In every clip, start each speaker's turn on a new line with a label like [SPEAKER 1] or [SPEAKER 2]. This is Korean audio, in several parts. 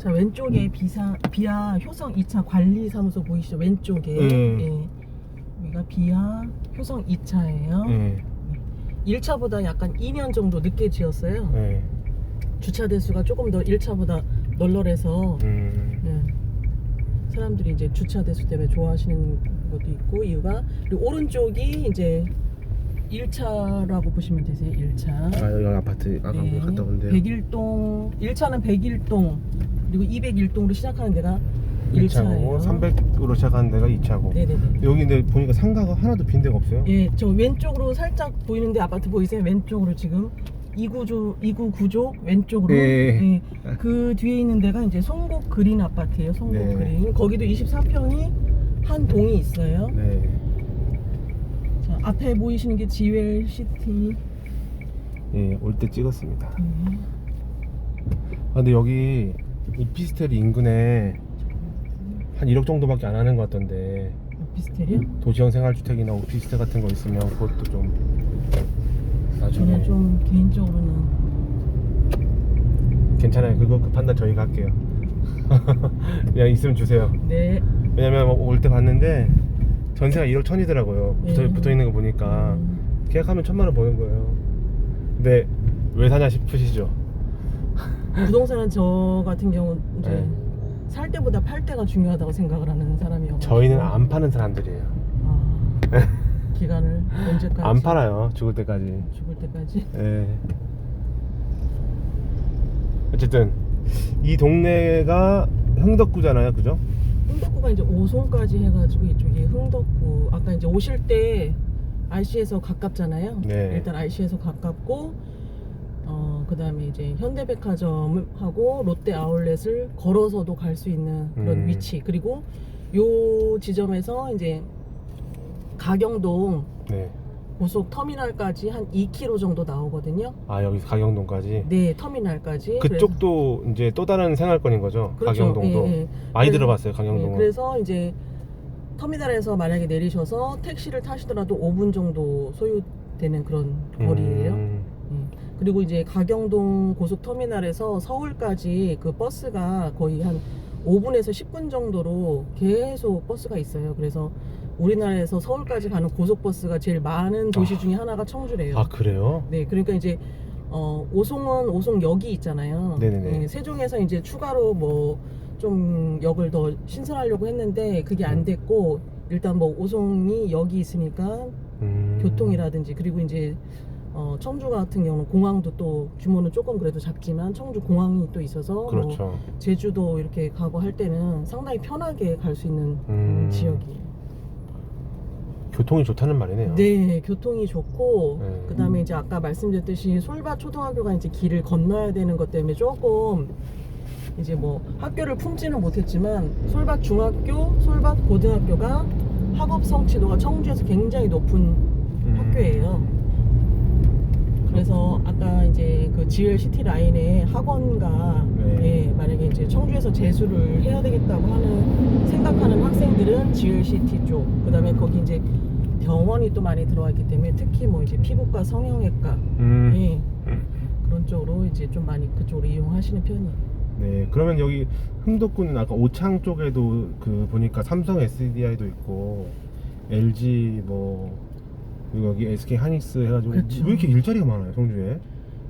[SPEAKER 1] 자 왼쪽에 비사 비아 효성 2차 관리사무소 보이시죠? 왼쪽에
[SPEAKER 2] 네.
[SPEAKER 1] 예. 여기가 비아 효성 2차예요.
[SPEAKER 2] 예.
[SPEAKER 1] 1차보다 약간 2년 정도 늦게 지었어요.
[SPEAKER 2] 예.
[SPEAKER 1] 주차 대수가 조금 더 1차보다 널널해서
[SPEAKER 2] 음.
[SPEAKER 1] 예. 사람들이 이제 주차 대수 때문에 좋아하시는 것도 있고 이유가 그리고 오른쪽이 이제 1차라고 보시면 되세요. 1차.
[SPEAKER 2] 아 여기 아파트 아까
[SPEAKER 1] 네.
[SPEAKER 2] 갔다 온데.
[SPEAKER 1] 101동 1차는 101동 그리고 201동으로 시작하는 데가
[SPEAKER 2] 1차고
[SPEAKER 1] 1차예요.
[SPEAKER 2] 300으로 시작하는 데가 2차고.
[SPEAKER 1] 네네네.
[SPEAKER 2] 여기 근데 보니까 상가가 하나도 빈 데가 없어요.
[SPEAKER 1] 예, 저 왼쪽으로 살짝 보이는데 아파트 보이세요? 왼쪽으로 지금 2구조 2구 구조 왼쪽으로
[SPEAKER 2] 예.
[SPEAKER 1] 예, 그 뒤에 있는 데가 이제 송곡 그린 아파트예요. 송곡
[SPEAKER 2] 네.
[SPEAKER 1] 그린. 거기도 24평이 한 동이 있어요.
[SPEAKER 2] 네.
[SPEAKER 1] 자, 앞에 보이시는 게 지웰 시티.
[SPEAKER 2] 예, 올 때 찍었습니다.
[SPEAKER 1] 음,
[SPEAKER 2] 아, 근데 여기 오피스텔 인근에 한 1억 정도밖에 안 하는 것 같던데
[SPEAKER 1] 오피스텔이요?
[SPEAKER 2] 도시형 생활주택이나 오피스텔 같은 거 있으면 그것도 좀 나중에
[SPEAKER 1] 저는 좀 개인적으로는
[SPEAKER 2] 괜찮아요. 그거 그 판단 저희가 할게요. 그냥 있으면 주세요.
[SPEAKER 1] 네.
[SPEAKER 2] 왜냐면 올 때 봤는데 전세가 1억 천이더라고요. 붙어,
[SPEAKER 1] 네.
[SPEAKER 2] 붙어 있는 거 보니까
[SPEAKER 1] 음,
[SPEAKER 2] 계약하면 천만 원 버는 거예요. 근데 왜 사냐 싶으시죠?
[SPEAKER 1] 부동산은 저 같은 경우 이제
[SPEAKER 2] 네.
[SPEAKER 1] 살 때보다 팔 때가 중요하다고 생각을 하는 사람이요.
[SPEAKER 2] 저희는 안 파는 사람들이에요.
[SPEAKER 1] 아, 기간을 언제까지?
[SPEAKER 2] 안 팔아요. 죽을 때까지.
[SPEAKER 1] 죽을 때까지.
[SPEAKER 2] 예. 어쨌든 이 동네가 흥덕구잖아요, 그죠?
[SPEAKER 1] 흥덕구가 이제 오송까지 해가지고 이쪽이 흥덕구. 아까 이제 오실 때 RC에서 가깝잖아요.
[SPEAKER 2] 네.
[SPEAKER 1] 일단 RC에서 가깝고, 어 그 다음에 이제 현대백화점하고 롯데 아울렛을 걸어서도 갈 수 있는 그런
[SPEAKER 2] 음.
[SPEAKER 1] 위치. 그리고 요 지점에서 이제 가경동
[SPEAKER 2] 네.
[SPEAKER 1] 고속 터미널까지 한 2km 정도 나오거든요.
[SPEAKER 2] 아 여기 가경동까지.
[SPEAKER 1] 네, 터미널까지.
[SPEAKER 2] 그쪽도 이제 또 다른 생활권인 거죠.
[SPEAKER 1] 그래서-
[SPEAKER 2] 가경동도.
[SPEAKER 1] 예, 예.
[SPEAKER 2] 많이
[SPEAKER 1] 그래서-
[SPEAKER 2] 들어봤어요,
[SPEAKER 1] 네,
[SPEAKER 2] 가경동은.
[SPEAKER 1] 그래서 이제 터미널에서 만약에 내리셔서 택시를 타시더라도 5분 정도 소요되는 그런 거리예요.
[SPEAKER 2] 음,
[SPEAKER 1] 예. 그리고 이제 가경동 고속 터미널에서 서울까지 그 버스가 거의 한 5분에서 10분 정도로 계속 버스가 있어요. 그래서 우리나라에서 서울까지 가는 고속버스가 제일 많은 도시
[SPEAKER 2] 아.
[SPEAKER 1] 중에 하나가 청주래요.
[SPEAKER 2] 아 그래요?
[SPEAKER 1] 네, 그러니까 이제 어, 오송은 오송역이 있잖아요.
[SPEAKER 2] 네네네.
[SPEAKER 1] 예, 세종에서 이제 추가로 뭐 좀 역을 더 신설하려고 했는데 그게 안
[SPEAKER 2] 음.
[SPEAKER 1] 됐고 일단 뭐 오송이 역이 있으니까
[SPEAKER 2] 음.
[SPEAKER 1] 교통이라든지 그리고 이제 어, 청주 같은 경우는 공항도 또 규모는 조금 그래도 작지만 청주 공항이 또 있어서 뭐
[SPEAKER 2] 그렇죠.
[SPEAKER 1] 제주도 이렇게 가고 할 때는 상당히 편하게 갈 수 있는
[SPEAKER 2] 음.
[SPEAKER 1] 지역이에요.
[SPEAKER 2] 교통이 좋다는 말이네요.
[SPEAKER 1] 네, 교통이 좋고
[SPEAKER 2] 네.
[SPEAKER 1] 그다음에 이제 아까 말씀드렸듯이 솔밭 초등학교가 이제 길을 건너야 되는 것 때문에 조금 이제 뭐 학교를 품지는 못했지만 솔밭 중학교, 솔밭 고등학교가 학업 성취도가 청주에서 굉장히 높은
[SPEAKER 2] 음.
[SPEAKER 1] 학교예요. 그래서 아까 이제 그 GL 시티 라인에 학원가
[SPEAKER 2] 네.
[SPEAKER 1] 예, 만약에 이제 청주에서 재수를 해야 되겠다고 하는 생각하는 학생들은 GL 시티 쪽, 그다음에 거기 이제 병원이 또 많이 들어와 있기 때문에 특히 뭐 이제 피부과, 성형외과
[SPEAKER 2] 음.
[SPEAKER 1] 예, 그런 쪽으로 이제 좀 많이 그쪽으로 이용하시는 편이에요.
[SPEAKER 2] 네. 그러면 여기 흥덕구는 아까 오창 쪽에도 그 보니까 삼성 SDI도 있고 LG 뭐 그리고 여기 SK 하닉스 해가지고
[SPEAKER 1] 그렇죠.
[SPEAKER 2] 왜 이렇게 일자리가 많아요, 성주에?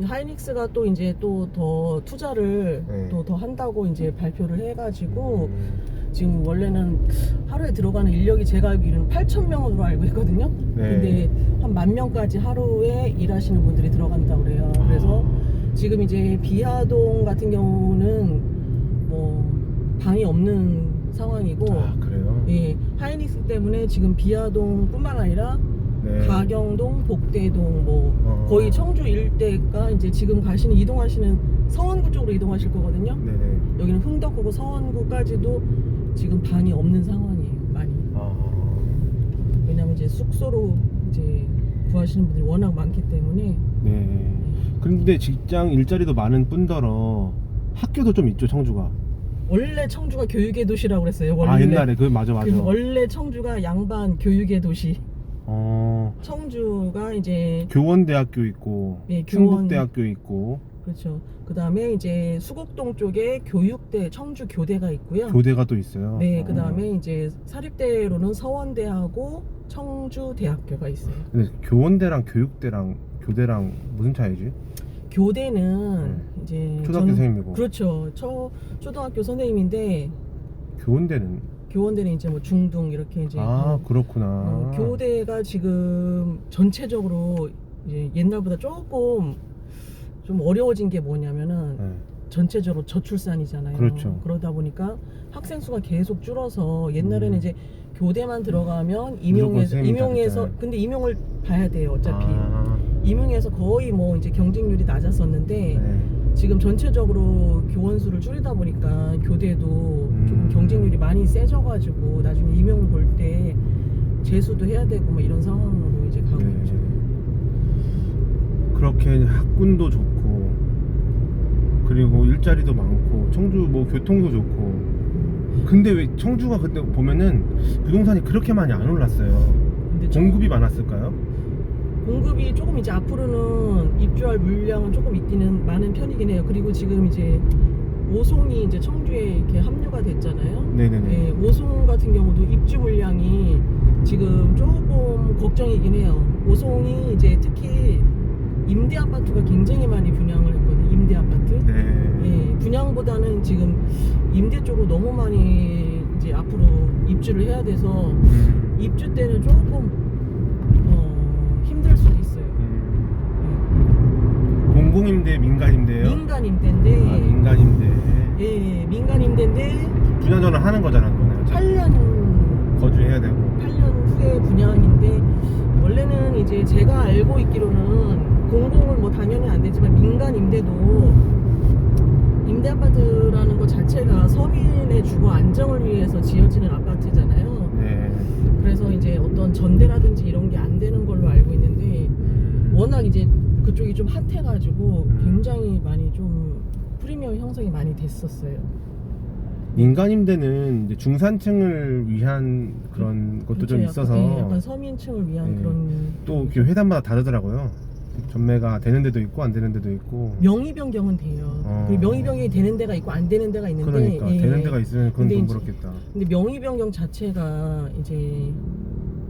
[SPEAKER 1] 하이닉스가 또 이제 또 더 투자를
[SPEAKER 2] 네.
[SPEAKER 1] 또 더 한다고 이제 발표를 해가지고
[SPEAKER 2] 음.
[SPEAKER 1] 지금 원래는 하루에 들어가는 인력이 제가 알기로는 8천 명으로 알고 있거든요.
[SPEAKER 2] 네.
[SPEAKER 1] 근데 한 만 명까지 하루에 일하시는 분들이 들어간다고 그래요. 그래서 지금 이제 비하동 같은 경우는 뭐 방이 없는 상황이고
[SPEAKER 2] 아 그래요?
[SPEAKER 1] 예, 하이닉스 때문에 지금 비하동뿐만 아니라
[SPEAKER 2] 네.
[SPEAKER 1] 가경동, 복대동 뭐
[SPEAKER 2] 어.
[SPEAKER 1] 거의 청주 일대가 이제 지금 가시는 이동하시는 서원구 쪽으로 이동하실 거거든요.
[SPEAKER 2] 네네.
[SPEAKER 1] 여기는 흥덕구고 서원구까지도 지금 방이 없는 상황이에요. 많이.
[SPEAKER 2] 아.
[SPEAKER 1] 왜냐면 이제 숙소로 이제 구하시는 분들이 워낙 많기 때문에
[SPEAKER 2] 네. 근데 직장 일자리도 많은 뿐더러 학교도 좀 있죠, 청주가.
[SPEAKER 1] 원래 청주가 교육의 도시라고 그랬어요. 원래.
[SPEAKER 2] 아 옛날에 그 맞아 맞아.
[SPEAKER 1] 그 원래 청주가 양반 교육의 도시.
[SPEAKER 2] 어.
[SPEAKER 1] 청주가 이제
[SPEAKER 2] 교원대학교 있고
[SPEAKER 1] 예, 교원.
[SPEAKER 2] 충북대학교 있고
[SPEAKER 1] 그렇죠. 그 다음에 이제 수곡동 쪽에 교육대, 청주 교대가 있고요.
[SPEAKER 2] 교대가 또 있어요.
[SPEAKER 1] 네,
[SPEAKER 2] 어.
[SPEAKER 1] 그 다음에 이제 사립대로는 서원대하고 청주대학교가 있어요.
[SPEAKER 2] 근데 교원대랑 교육대랑 교대랑 무슨 차이지?
[SPEAKER 1] 교대는 이제
[SPEAKER 2] 초등학교
[SPEAKER 1] 전-
[SPEAKER 2] 선생님이고
[SPEAKER 1] 그렇죠. 초 초등학교 선생님인데
[SPEAKER 2] 교원대는
[SPEAKER 1] 교원대는 이제 뭐 중등 이렇게 이제
[SPEAKER 2] 아
[SPEAKER 1] 그,
[SPEAKER 2] 그렇구나.
[SPEAKER 1] 어, 교대가 지금 전체적으로 이제 옛날보다 조금 좀 어려워진 게 뭐냐면은
[SPEAKER 2] 네.
[SPEAKER 1] 전체적으로 저출산이잖아요.
[SPEAKER 2] 그렇죠.
[SPEAKER 1] 그러다 보니까 학생 수가 계속 줄어서 옛날에는
[SPEAKER 2] 음.
[SPEAKER 1] 이제 교대만 들어가면
[SPEAKER 2] 무조건
[SPEAKER 1] 임용해서. 근데 임용을 봐야 돼요. 어차피
[SPEAKER 2] 아,
[SPEAKER 1] 임용해서 거의 뭐 이제 경쟁률이 낮았었는데
[SPEAKER 2] 네.
[SPEAKER 1] 지금 전체적으로 교원 수를 줄이다 보니까 교대도 조금
[SPEAKER 2] 음.
[SPEAKER 1] 경쟁률이 많이 세져가지고 나중에 임용 볼 때 재수도 해야 되고 뭐 이런 상황으로 이제 가고
[SPEAKER 2] 네.
[SPEAKER 1] 있죠.
[SPEAKER 2] 그렇게 학군도 좋고 그리고 일자리도 많고 청주 뭐 교통도 좋고 근데 왜 청주가 그때 보면은 부동산이 그렇게 많이 안 올랐어요
[SPEAKER 1] 근데 좀
[SPEAKER 2] 공급이 많았을까요?
[SPEAKER 1] 공급이 조금 이제 앞으로는 입주할 물량은 조금 있기는 많은 편이긴 해요. 그리고 지금 이제 오송이 이제 청주에 이렇게 합류가 됐잖아요.
[SPEAKER 2] 네네네
[SPEAKER 1] 예, 오송 같은 경우도 입주 물량이 지금 조금 걱정이긴 해요. 오송이 이제 특히 임대 아파트가 굉장히 많이 분양을 했거든요. 임대 아파트.
[SPEAKER 2] 네.
[SPEAKER 1] 예, 분양보다는 지금 임대 쪽으로 너무 많이 이제 앞으로 입주를 해야 돼서
[SPEAKER 2] 음,
[SPEAKER 1] 입주 때는 조금 어, 힘들 수도 있어요.
[SPEAKER 2] 음. 공공임대 민간임대예요?
[SPEAKER 1] 민간 임대인데
[SPEAKER 2] 아, 민간임대
[SPEAKER 1] 예, 민간 임대인데
[SPEAKER 2] 분양 전환 하는 거잖아 그거는 어차피.
[SPEAKER 1] 8년
[SPEAKER 2] 거주해야 되고
[SPEAKER 1] 8년 후에 분양인데 원래는 이제 제가 알고 있기로는 공공은 뭐 당연히 안 되지만 민간 임대도 임대 아파트라는 것 자체가 서민의 주거 안정을 위해서 지어지는 아파트잖아요.
[SPEAKER 2] 네.
[SPEAKER 1] 그래서 이제 어떤 전대라든지 이런 게 안 되는 걸로 알고 있는데 워낙 이제 그쪽이 좀 핫해가지고
[SPEAKER 2] 음.
[SPEAKER 1] 굉장히 많이 좀 프리미엄 형성이 많이 됐었어요.
[SPEAKER 2] 민간 임대는 이제 중산층을 위한 그런 것도 좀
[SPEAKER 1] 그렇죠.
[SPEAKER 2] 있어서
[SPEAKER 1] 약간, 예, 약간 서민층을 위한
[SPEAKER 2] 네.
[SPEAKER 1] 그런
[SPEAKER 2] 또 이렇게 회담마다 다르더라고요. 전매가 되는 데도 있고 안 되는 데도 있고.
[SPEAKER 1] 명의 변경은 돼요.
[SPEAKER 2] 어.
[SPEAKER 1] 그 명의 변경이 되는 데가 있고 안 되는 데가 있는데
[SPEAKER 2] 그러니까
[SPEAKER 1] 예.
[SPEAKER 2] 되는 데가 있으면 그건
[SPEAKER 1] 근데
[SPEAKER 2] 돈
[SPEAKER 1] 이제-
[SPEAKER 2] 벌었겠다.
[SPEAKER 1] 근데 명의 변경 자체가 이제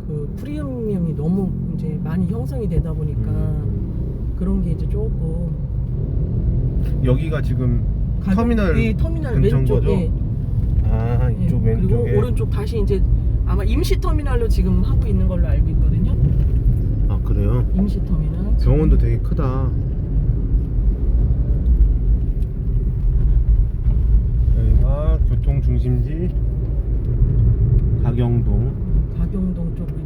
[SPEAKER 1] 그 프리미엄이 너무 이제 많이 형성이 되다 보니까
[SPEAKER 2] 음.
[SPEAKER 1] 그런 게 이제 조금
[SPEAKER 2] 여기가 지금
[SPEAKER 1] 가격-
[SPEAKER 2] 터미널
[SPEAKER 1] 예, 터미널
[SPEAKER 2] 근처인
[SPEAKER 1] 왼쪽에
[SPEAKER 2] 거죠? 아
[SPEAKER 1] 예,
[SPEAKER 2] 이쪽 왼쪽에
[SPEAKER 1] 그리고 오른쪽 다시 이제 아마 임시 터미널로 지금 하고 있는 걸로 알고 있거든요.
[SPEAKER 2] 아 그래요?
[SPEAKER 1] 임시 터미널.
[SPEAKER 2] 병원도 되게 크다. 여기가 교통 중심지 가경동
[SPEAKER 1] 가경동 쪽으로.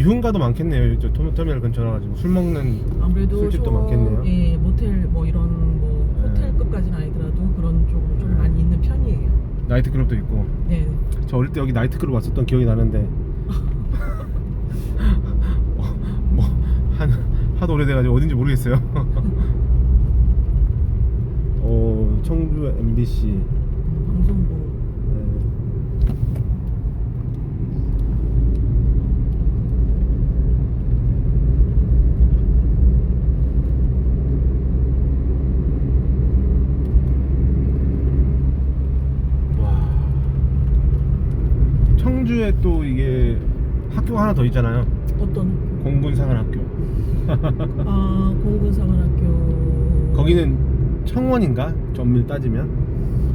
[SPEAKER 2] 유흥가도 많겠네요. 저 터미- 터미널 근처라 가지고 술 먹는
[SPEAKER 1] 아무래도
[SPEAKER 2] 술집도
[SPEAKER 1] 좀,
[SPEAKER 2] 많겠네요.
[SPEAKER 1] 예, 모텔 뭐 이런 뭐
[SPEAKER 2] 네.
[SPEAKER 1] 호텔급까지는 아니더라도 그런 쪽으로 좀
[SPEAKER 2] 네.
[SPEAKER 1] 많이 있는 편이에요.
[SPEAKER 2] 나이트클럽도 있고.
[SPEAKER 1] 네.
[SPEAKER 2] 저 어릴 때 여기 나이트클럽 왔었던 기억이 나는데 뭐한 하도 오래돼가지고 어딘지 모르겠어요. 어 청주 MBC
[SPEAKER 1] 방송국
[SPEAKER 2] 네. 와 청주에 또 이게 학교가 하나 더 있잖아요.
[SPEAKER 1] 어떤
[SPEAKER 2] 공군사관학교.
[SPEAKER 1] 아 공군사관학교
[SPEAKER 2] 거기는 청원인가? 전밀 따지면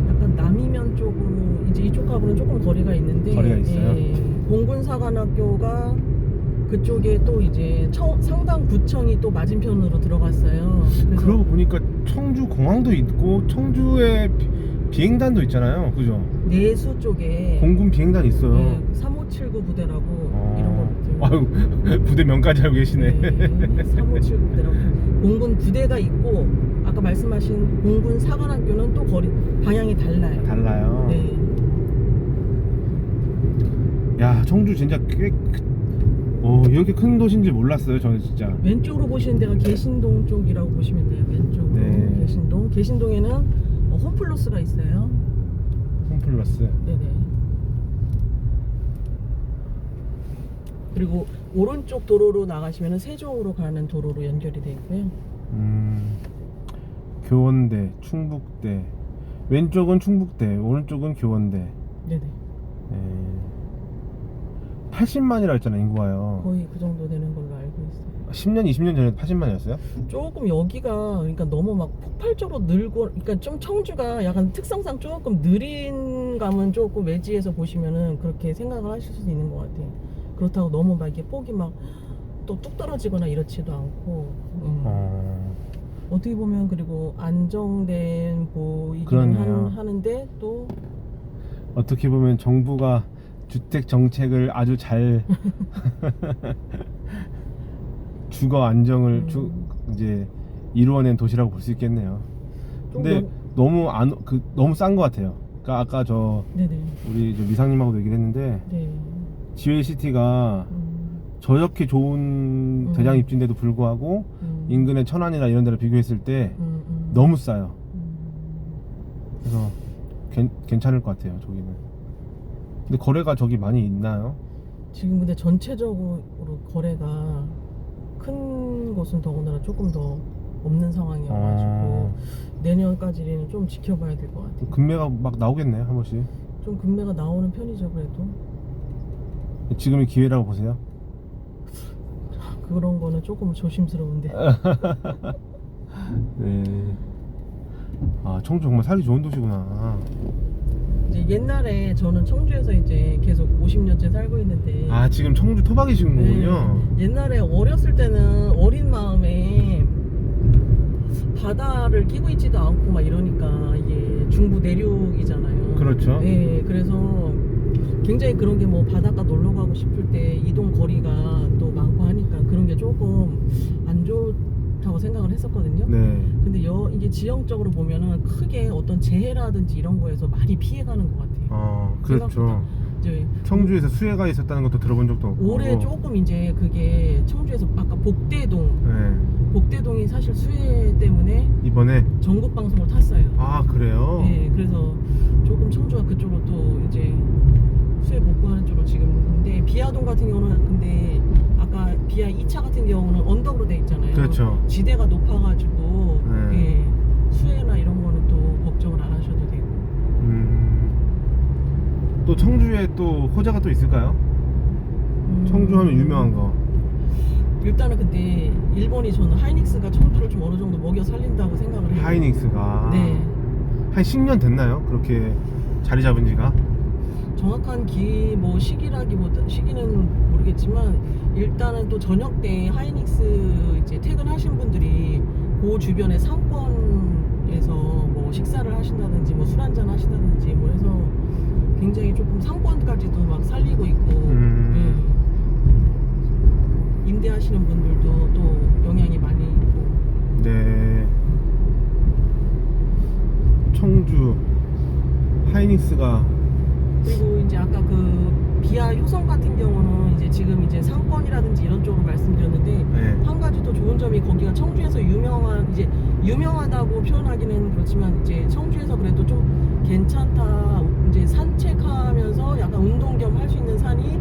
[SPEAKER 1] 약간 남이면 쪽으로 이제 이쪽 하고는 조금 거리가 있는데
[SPEAKER 2] 거리가 있어요?
[SPEAKER 1] 예, 공군사관학교가 그쪽에 또 이제 청, 상당 구청이 또 맞은편으로 들어갔어요. 그래서
[SPEAKER 2] 그러고 보니까 청주 공항도 있고 청주에 비- 비행단도 있잖아요. 그죠?
[SPEAKER 1] 내수 쪽에
[SPEAKER 2] 공군 비행단 있어요.
[SPEAKER 1] 예, 3579 부대라고
[SPEAKER 2] 어.
[SPEAKER 1] 이런 거
[SPEAKER 2] 아유 부대 명까지 알고 계시네.
[SPEAKER 1] 네, 3579 부대라고 공군 부대가 있고 아까 말씀하신 공군 사관학교는 또 거리 방향이 달라요.
[SPEAKER 2] 달라요.
[SPEAKER 1] 네.
[SPEAKER 2] 야 청주 진짜 꽤 크- 어, 이렇게 큰 도시인지 몰랐어요. 저는 진짜.
[SPEAKER 1] 왼쪽으로 보시는 데가 계신동 쪽이라고 보시면 돼요. 왼쪽으로
[SPEAKER 2] 네.
[SPEAKER 1] 계신동. 계신동에는 어, 홈플러스가 있어요.
[SPEAKER 2] 홈플러스.
[SPEAKER 1] 네네. 그리고 오른쪽 도로로 나가시면 세종으로 가는 도로로 연결이 돼 있고요.
[SPEAKER 2] 음. 교원대, 충북대. 왼쪽은 충북대, 오른쪽은 교원대.
[SPEAKER 1] 네네.
[SPEAKER 2] 예. 80만이라 했잖아 인구가요.
[SPEAKER 1] 거의 그 정도 되는 걸로 알고 있어요.
[SPEAKER 2] 10년, 20년 전에 80만이었어요?
[SPEAKER 1] 조금 여기가 그러니까 너무 막 폭발적으로 늘고 그러니까 좀 청주가 약간 특성상 조금 느린 감은 조금 외지에서 보시면은 그렇게 생각을 하실 수 있는 것 같아요. 그렇다고 너무 막 이게 폭이 막 또 뚝 떨어지거나 이렇지도 않고 음.
[SPEAKER 2] 어.
[SPEAKER 1] 어떻게 보면 그리고 안정된
[SPEAKER 2] 그렇네요.
[SPEAKER 1] 한- 하는데 또
[SPEAKER 2] 어떻게 보면 정부가 주택 정책을 아주 잘 주거 안정을
[SPEAKER 1] 음.
[SPEAKER 2] 주, 이제 이루어낸 도시라고 볼 수 있겠네요.
[SPEAKER 1] 좀
[SPEAKER 2] 근데
[SPEAKER 1] 너-
[SPEAKER 2] 너무 안 그 너무 싼 것 같아요. 그러니까 아까 저
[SPEAKER 1] 네네
[SPEAKER 2] 우리 저 미상님하고도 얘기를 했는데
[SPEAKER 1] 네
[SPEAKER 2] 지웨이 시티가
[SPEAKER 1] 음,
[SPEAKER 2] 저렇게 좋은
[SPEAKER 1] 음.
[SPEAKER 2] 대장 입지인데도 불구하고
[SPEAKER 1] 음,
[SPEAKER 2] 인근의 천안이나 이런 데를 비교했을 때 너무 싸요.
[SPEAKER 1] 음.
[SPEAKER 2] 그래서 괜, 괜찮을 것 같아요. 저기는. 근데 거래가 저기 많이 있나요?
[SPEAKER 1] 지금 근데 전체적으로 거래가 큰 곳은 더군다나 조금 더 없는 상황이어가지고
[SPEAKER 2] 어.
[SPEAKER 1] 내년까지는 좀 지켜봐야 될 것 같아요.
[SPEAKER 2] 금매가 막 나오겠네 한 번씩.
[SPEAKER 1] 좀 금매가 나오는 편이죠 그래도
[SPEAKER 2] 지금이 기회라고 보세요.
[SPEAKER 1] 그런 거는 조금 조심스러운데
[SPEAKER 2] 네. 아 청주 정말 살기 좋은 도시구나.
[SPEAKER 1] 이제 옛날에 저는 청주에서 이제 계속 50년째 살고 있는데
[SPEAKER 2] 아 지금 청주 토박이시군요.
[SPEAKER 1] 네. 옛날에 어렸을 때는 어린 마음에 바다를 끼고 있지도 않고 막 이러니까 이게 중부 내륙이잖아요.
[SPEAKER 2] 그렇죠.
[SPEAKER 1] 네, 그래서 굉장히 그런 게 뭐 바닷가 놀러 가고 싶을 때 이동 거리가 또 많고 하니까 그런 게 조금 안 좋다고 생각을 했었거든요.
[SPEAKER 2] 네.
[SPEAKER 1] 근데 여 이게 지형적으로 보면은 크게 어떤 재해라든지 이런 거에서 많이 피해가는 것 같아요.
[SPEAKER 2] 어 그렇죠.
[SPEAKER 1] 생각보다. 이제
[SPEAKER 2] 청주에서 수해가 있었다는 것도 들어본 적도 없고.
[SPEAKER 1] 올해 조금 이제 그게 청주에서 아까 복대동
[SPEAKER 2] 네.
[SPEAKER 1] 복대동이 사실 수해 때문에
[SPEAKER 2] 이번에
[SPEAKER 1] 전국 방송을 탔어요.
[SPEAKER 2] 아 그래요.
[SPEAKER 1] 네, 그래서 조금 청주가 그쪽으로 또 이제 수해 복구하는 쪽으로 지금 있는데 비아동 같은 경우는 근데 아까 비아 2차 같은 경우는 언덕으로 돼 있잖아요.
[SPEAKER 2] 그렇죠.
[SPEAKER 1] 지대가 높아가지고
[SPEAKER 2] 네.
[SPEAKER 1] 예, 수해나 이런 거는 또 걱정을 안 하셔도 되고.
[SPEAKER 2] 음. 또 청주에 또 호재가 또 있을까요?
[SPEAKER 1] 음,
[SPEAKER 2] 청주 하면 유명한 거.
[SPEAKER 1] 일단은 근데 일본이 저는 하이닉스가 청주를 좀 어느 정도 먹여 살린다고 생각을 해요.
[SPEAKER 2] 하이닉스가
[SPEAKER 1] 네.
[SPEAKER 2] 한 10년 됐나요? 그렇게 자리 잡은 지가?
[SPEAKER 1] 정확한 기 뭐 시기라기보다 시기는 모르겠지만 일단은 또 저녁 때 하이닉스 이제 퇴근하신 분들이 그 주변의 상권에서 뭐 식사를 하신다든지 뭐 술 한잔 하시다든지 뭐 해서 굉장히 조금 상권까지도 막 살리고 있고
[SPEAKER 2] 음.
[SPEAKER 1] 예. 임대하시는 분들도 또 영향이 많이 있고
[SPEAKER 2] 네. 청주 하이닉스가
[SPEAKER 1] 그리고 이제 아까 그 비아 효성 같은 경우는 이제 지금 이제 상권이라든지 이런 쪽으로 말씀드렸는데
[SPEAKER 2] 네.
[SPEAKER 1] 한 가지 또 좋은 점이 거기가 청주에서 유명한 이제 유명하다고 표현하기는 그렇지만 이제 청주에서 그래도 좀 괜찮다 이제 산책하면서 약간 운동 겸 할 수 있는 산이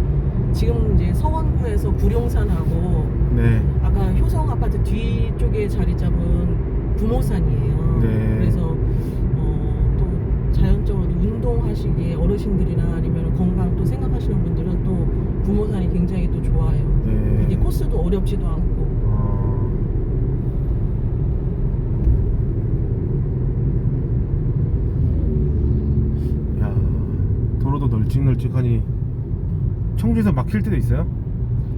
[SPEAKER 1] 지금 이제 서원구에서 구룡산하고
[SPEAKER 2] 네.
[SPEAKER 1] 아까 효성 아파트 뒤쪽에 자리 잡은 부모산이에요.
[SPEAKER 2] 네.
[SPEAKER 1] 그래서 운동하시기에 어르신들이나 아니면 건강 또 생각하시는 분들은 또 부모산이 굉장히 또 좋아요.
[SPEAKER 2] 네.
[SPEAKER 1] 이게 코스도 어렵지도 않고.
[SPEAKER 2] 어. 야, 도로도 널찍널찍하니 청주에서 막힐 때도 있어요?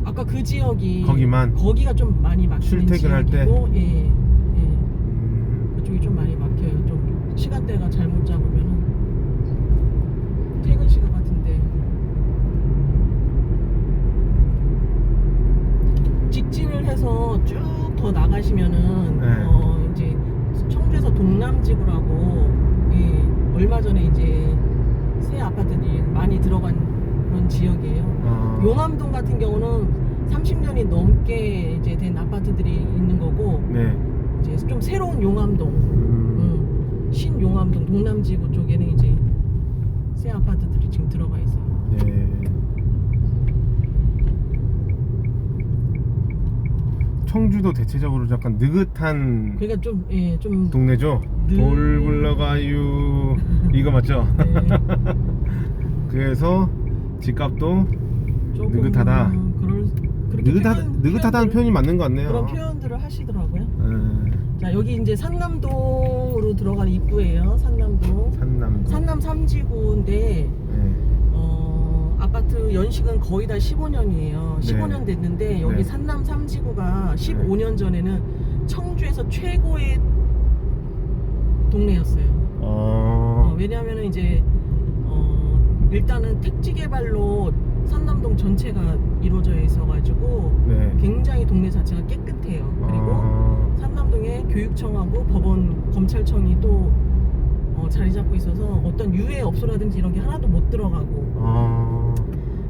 [SPEAKER 1] 아까 그 지역이
[SPEAKER 2] 거기만?
[SPEAKER 1] 거기가 좀 많이 막히는
[SPEAKER 2] 출퇴근할 때?
[SPEAKER 1] 지역이고, 예, 예.
[SPEAKER 2] 음,
[SPEAKER 1] 그쪽이 좀 많이 막혀요. 좀 시간대가 잘못 잡으면은 퇴근 시간 같은데 직진을 해서 쭉 더 나가시면은
[SPEAKER 2] 네.
[SPEAKER 1] 어 이제 청주에서 동남지구라고 예, 얼마 전에 이제 새 아파트들이 많이 들어간 그런 지역이에요.
[SPEAKER 2] 어,
[SPEAKER 1] 용암동 같은 경우는 30년이 넘게 이제 된 아파트들이 있는 거고
[SPEAKER 2] 네.
[SPEAKER 1] 이제 좀 새로운 용암동,
[SPEAKER 2] 음,
[SPEAKER 1] 음, 신용암동 동남지구 쪽에는 이제 새 아파트들이 지금 들어가 있어요.
[SPEAKER 2] 네. 청주도 대체적으로 약간 느긋한
[SPEAKER 1] 그러니까 좀 예, 좀
[SPEAKER 2] 동네죠.
[SPEAKER 1] 네.
[SPEAKER 2] 돌 굴러가유 이거 맞죠?
[SPEAKER 1] 네,
[SPEAKER 2] 그래서 집값도
[SPEAKER 1] 조금
[SPEAKER 2] 느긋하다.
[SPEAKER 1] 그럴 그렇게
[SPEAKER 2] 느긋하,
[SPEAKER 1] 표현-
[SPEAKER 2] 느긋하다는 표현이 맞는 것 같네요.
[SPEAKER 1] 그런 표현들을 하시더라고요.
[SPEAKER 2] 예,
[SPEAKER 1] 자 여기 이제 산남동으로 들어가는 입구예요. 산남동.
[SPEAKER 2] 산남도.
[SPEAKER 1] 산남 3지구인데
[SPEAKER 2] 예.
[SPEAKER 1] 어, 아파트 연식은 거의 다 15년이에요. 15년
[SPEAKER 2] 네.
[SPEAKER 1] 됐는데 여기
[SPEAKER 2] 네.
[SPEAKER 1] 산남 3지구가 15년 전에는 청주에서 최고의 동네였어요. 어,
[SPEAKER 2] 어,
[SPEAKER 1] 왜냐하면 이제 어, 일단은 택지 개발로 산남동 전체가 이루어져 있어가지고
[SPEAKER 2] 네.
[SPEAKER 1] 굉장히 동네 자체가 깨끗해요. 그리고
[SPEAKER 2] 어,
[SPEAKER 1] 산남동에 교육청하고 법원, 검찰청이 또 어, 자리 잡고 있어서 어떤 유해 업소라든지 이런 게 하나도 못 들어가고
[SPEAKER 2] 어,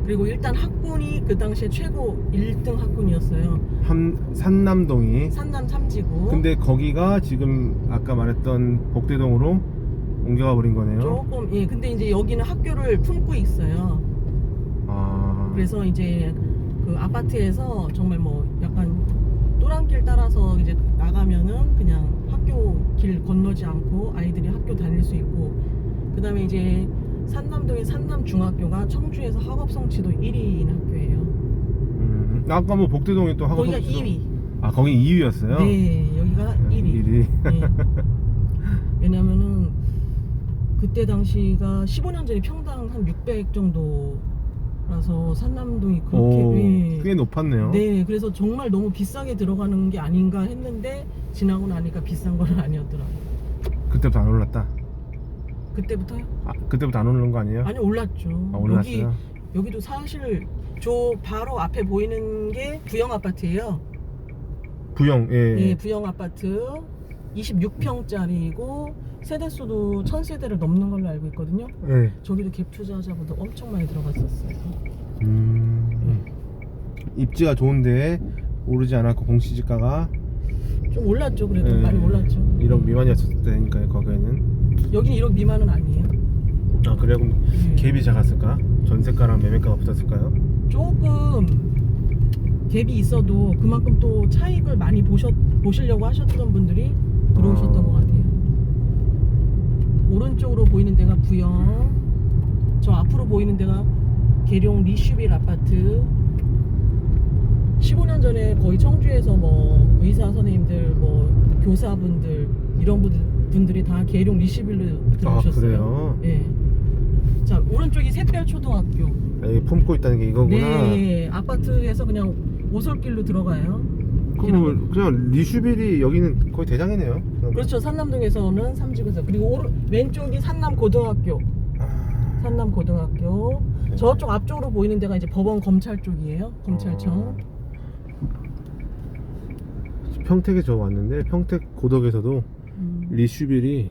[SPEAKER 1] 그리고 일단 학군이 그 당시에 최고 1등 학군이었어요.
[SPEAKER 2] 함, 산남동이.
[SPEAKER 1] 산남 3지구.
[SPEAKER 2] 근데 거기가 지금 아까 말했던 복대동으로 옮겨가 버린 거네요.
[SPEAKER 1] 조금 예 근데 이제 여기는 학교를 품고 있어요.
[SPEAKER 2] 아,
[SPEAKER 1] 그래서 이제 그 아파트에서 정말 뭐 약간 또랑길 따라서 이제 나가면은 그냥 학교 길 건너지 않고 아이들이 학교 다닐 수 있고 그 다음에 이제 산남동의 산남중학교가 청주에서 학업 성취도 1위인 학교예요.
[SPEAKER 2] 음, 아까 뭐 복대동이 또 하고
[SPEAKER 1] 거기가 2위.
[SPEAKER 2] 아 거기 2위였어요?
[SPEAKER 1] 네, 여기가 1위.
[SPEAKER 2] 1위.
[SPEAKER 1] 네. 왜냐면은 그때 당시가 15년 전에 평당 한 600 정도 라서 산남동이 그렇게
[SPEAKER 2] 오,
[SPEAKER 1] 예.
[SPEAKER 2] 꽤 높았네요.
[SPEAKER 1] 네, 그래서 정말 너무 비싸게 들어가는 게 아닌가 했는데 지나고 나니까 비싼 건 아니었더라고요.
[SPEAKER 2] 그때부터 안 올랐다.
[SPEAKER 1] 그때부터요?
[SPEAKER 2] 아, 그때부터 안 오르는 거 아니에요?
[SPEAKER 1] 아니 올랐죠.
[SPEAKER 2] 아, 올랐어요.
[SPEAKER 1] 여기 여기도 사실 저 바로 앞에 보이는 게 부영 아파트예요.
[SPEAKER 2] 부영, 예.
[SPEAKER 1] 예, 부영 아파트 26평짜리고 세대 수도 1000세대를 넘는 걸로 알고 있거든요.
[SPEAKER 2] 예.
[SPEAKER 1] 저기도 갭 투자자분들 엄청 많이 들어갔었어요.
[SPEAKER 2] 음, 입지가 좋은데 오르지 않았고 공시지가가
[SPEAKER 1] 좀 올랐죠, 그래도
[SPEAKER 2] 예,
[SPEAKER 1] 많이 올랐죠.
[SPEAKER 2] 1억 미만이었을 때니까요, 거기에는.
[SPEAKER 1] 여기는 1억 미만은 아니에요.
[SPEAKER 2] 아, 그래요? 그럼
[SPEAKER 1] 예.
[SPEAKER 2] 갭이 작았을까? 전세가랑 매매가가 붙었을까요?
[SPEAKER 1] 조금 갭이 있어도 그만큼 또 차익을 많이 보셨, 보시려고 하셨던 분들이 들어오셨던
[SPEAKER 2] 어.
[SPEAKER 1] 것 같아요. 오른쪽으로 보이는 데가 부영, 저 앞으로 보이는 데가 계룡 리슈빌 아파트. 15년 전에 거의 청주에서 뭐 의사 선생님들, 뭐 교사분들 이런 분들, 분들이 다 계룡 리슈빌로
[SPEAKER 2] 아,
[SPEAKER 1] 들어오셨어요.
[SPEAKER 2] 그래요?
[SPEAKER 1] 예. 자 오른쪽이 샛별 초등학교.
[SPEAKER 2] 아, 이게 품고 있다는 게 이거구나.
[SPEAKER 1] 네, 아파트에서 그냥 오솔길로 들어가요.
[SPEAKER 2] 그럼 그냥 리슈빌이 여기는 거의 대장이네요. 그럼.
[SPEAKER 1] 그렇죠. 산남동에서는 삼지구에서 그리고 오른, 왼쪽이 산남고등학교.
[SPEAKER 2] 아,
[SPEAKER 1] 산남고등학교.
[SPEAKER 2] 네.
[SPEAKER 1] 저쪽 앞쪽으로 보이는 데가 이제 법원 검찰 쪽이에요. 검찰청.
[SPEAKER 2] 어. 평택에 저 왔는데 평택 고덕에서도
[SPEAKER 1] 음.
[SPEAKER 2] 리슈빌이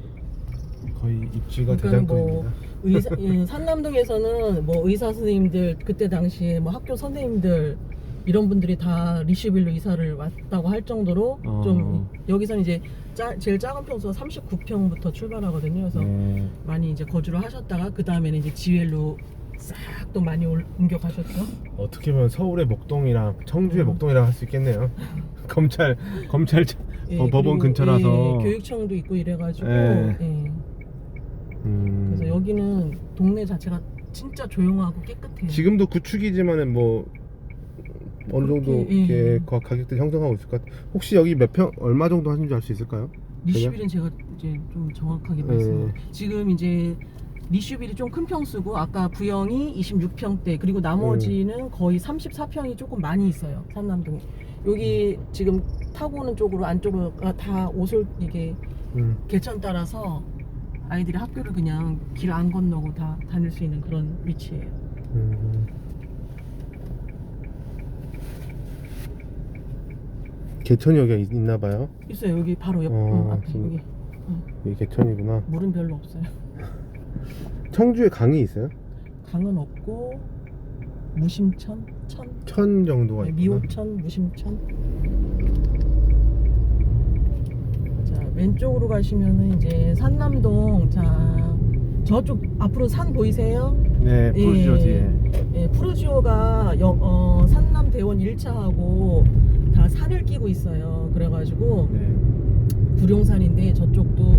[SPEAKER 2] 거의 입지가
[SPEAKER 1] 그러니까는 뭐
[SPEAKER 2] 대장급입니다.
[SPEAKER 1] 의사, 예, 산남동에서는 뭐 의사 선생님들 그때 당시에 뭐 학교 선생님들 이런 분들이 다 리시빌로 이사를 왔다고 할 정도로
[SPEAKER 2] 어.
[SPEAKER 1] 좀 여기서는 이제 짜, 제일 작은 평수가 39평부터 출발하거든요. 그래서
[SPEAKER 2] 네.
[SPEAKER 1] 많이 이제 거주를 하셨다가 그 다음에는 이제 지wel로 싹 또 많이 올- 옮겨 가셨죠.
[SPEAKER 2] 어떻게 보면 서울의 목동이랑 청주의
[SPEAKER 1] 음.
[SPEAKER 2] 목동이랑 할수 있겠네요. 검찰 검찰
[SPEAKER 1] 예,
[SPEAKER 2] 어, 법원
[SPEAKER 1] 그리고,
[SPEAKER 2] 근처라서.
[SPEAKER 1] 예, 교육청도 있고 이래가지고
[SPEAKER 2] 예.
[SPEAKER 1] 예.
[SPEAKER 2] 음,
[SPEAKER 1] 그래서 여기는 동네 자체가 진짜 조용하고 깨끗해요.
[SPEAKER 2] 지금도 구축이지만은 뭐 어느 정도
[SPEAKER 1] 그렇게, 예.
[SPEAKER 2] 이렇게 가- 가격대 형성하고 있을 것 같아요. 혹시 여기 몇 평 얼마 정도 하신지 알 수 있을까요?
[SPEAKER 1] 리슈빌은 제가 이제 좀 정확하게
[SPEAKER 2] 예.
[SPEAKER 1] 말씀. 지금 이제 리슈빌이 좀 큰 평수고 아까 부영이 26평대 그리고 나머지는
[SPEAKER 2] 음.
[SPEAKER 1] 거의 34평이 조금 많이 있어요 산남동에. 여기 지금 타고 오는 쪽으로 안쪽으로 다 옷을 이게
[SPEAKER 2] 음.
[SPEAKER 1] 개천 따라서 아이들이 학교를 그냥 길 안 건너고 다 다닐 수 있는 그런 위치예요.
[SPEAKER 2] 음. 개천역에 있- 있나 봐요.
[SPEAKER 1] 있어요 여기 바로 옆
[SPEAKER 2] 어,
[SPEAKER 1] 음, 앞에
[SPEAKER 2] 지금.
[SPEAKER 1] 여기
[SPEAKER 2] 개천이구나.
[SPEAKER 1] 물은 별로 없어요.
[SPEAKER 2] 청주에 강이 있어요?
[SPEAKER 1] 강은 없고 무심천 천
[SPEAKER 2] 천 정도가
[SPEAKER 1] 네,
[SPEAKER 2] 있구나.
[SPEAKER 1] 미호천, 무심천. 자 왼쪽으로 가시면은 이제 산남동. 자 저쪽 앞으로 산 보이세요?
[SPEAKER 2] 네, 푸르지오
[SPEAKER 1] 예.
[SPEAKER 2] 뒤에.
[SPEAKER 1] 예, 푸르지오가 여- 어, 산남대원 1차하고 다 산을 끼고 있어요. 그래가지고
[SPEAKER 2] 네.
[SPEAKER 1] 구룡산인데 저쪽도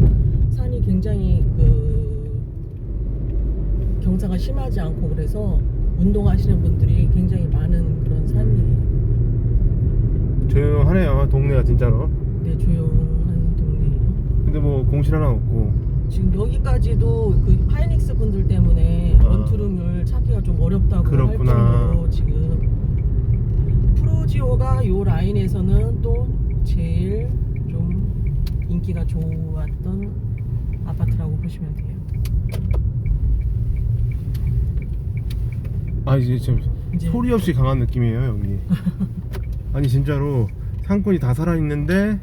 [SPEAKER 1] 산이 굉장히 그 경사가 심하지 않고 그래서 운동하시는 분들이 굉장히 많은 그런 산이에요.
[SPEAKER 2] 조용하네요 동네가 진짜로
[SPEAKER 1] 네, 조용한 동네예요.
[SPEAKER 2] 근데 뭐 공실 하나 없고
[SPEAKER 1] 지금 여기까지도 그 파이닉스 분들 때문에
[SPEAKER 2] 아.
[SPEAKER 1] 런투룸을 찾기가 좀 어렵다고
[SPEAKER 2] 그렇구나.
[SPEAKER 1] 할 정도로 지금 프로지오가 요 라인에서는 또 제일 좀 인기가 좋았던 아파트라고 보시면 돼요.
[SPEAKER 2] 아 이제 지금
[SPEAKER 1] 이제
[SPEAKER 2] 소리 없이 강한 느낌이에요 여기 아니 진짜로 상권이 다 살아 있는데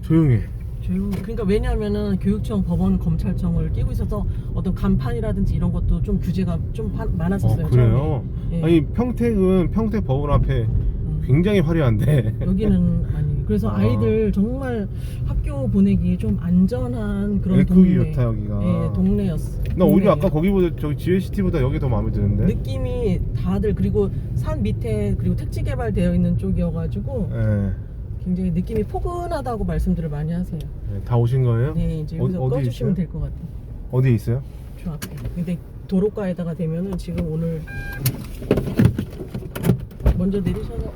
[SPEAKER 2] 조용해
[SPEAKER 1] 조용. 그러니까 왜냐하면은 교육청, 법원, 검찰청을 끼고 있어서 어떤 간판이라든지 이런 것도 좀 규제가 좀 파- 많았었어요.
[SPEAKER 2] 어 그래요?
[SPEAKER 1] 처음에. 예.
[SPEAKER 2] 아니 평택은 평택 법원 앞에
[SPEAKER 1] 음.
[SPEAKER 2] 굉장히 화려한데
[SPEAKER 1] 여기는 아니. 그래서
[SPEAKER 2] 아.
[SPEAKER 1] 아이들 정말 학교 보내기 좀 안전한 그런 동네.
[SPEAKER 2] 좋다 여기가
[SPEAKER 1] 예, 동네였어.
[SPEAKER 2] 나 오히려. 아까 거기보다 저기 GST보다 여기 더 마음에 드는데
[SPEAKER 1] 느낌이 다들 그리고 산 밑에 그리고 택지 개발되어 있는 쪽이어가지고
[SPEAKER 2] 예.
[SPEAKER 1] 굉장히 느낌이 포근하다고 말씀들을 많이 하세요.
[SPEAKER 2] 네, 다 오신 거예요?
[SPEAKER 1] 네, 이제
[SPEAKER 2] 어-
[SPEAKER 1] 여기서
[SPEAKER 2] 어디
[SPEAKER 1] 꺼주시면
[SPEAKER 2] 있어요?
[SPEAKER 1] 될 것 같아요.
[SPEAKER 2] 어디에 있어요?
[SPEAKER 1] 저 앞에. 근데 도로가에다가 되면은 지금 오늘 먼저 내리셔서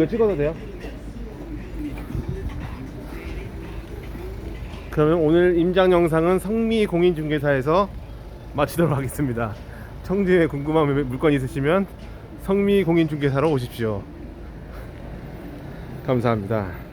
[SPEAKER 2] 이거 찍어도 돼요? 그러면 오늘 임장 영상은 성미 공인중개사에서 마치도록 하겠습니다. 청주에 궁금한 물건 있으시면 성미 공인중개사로 오십시오. 감사합니다.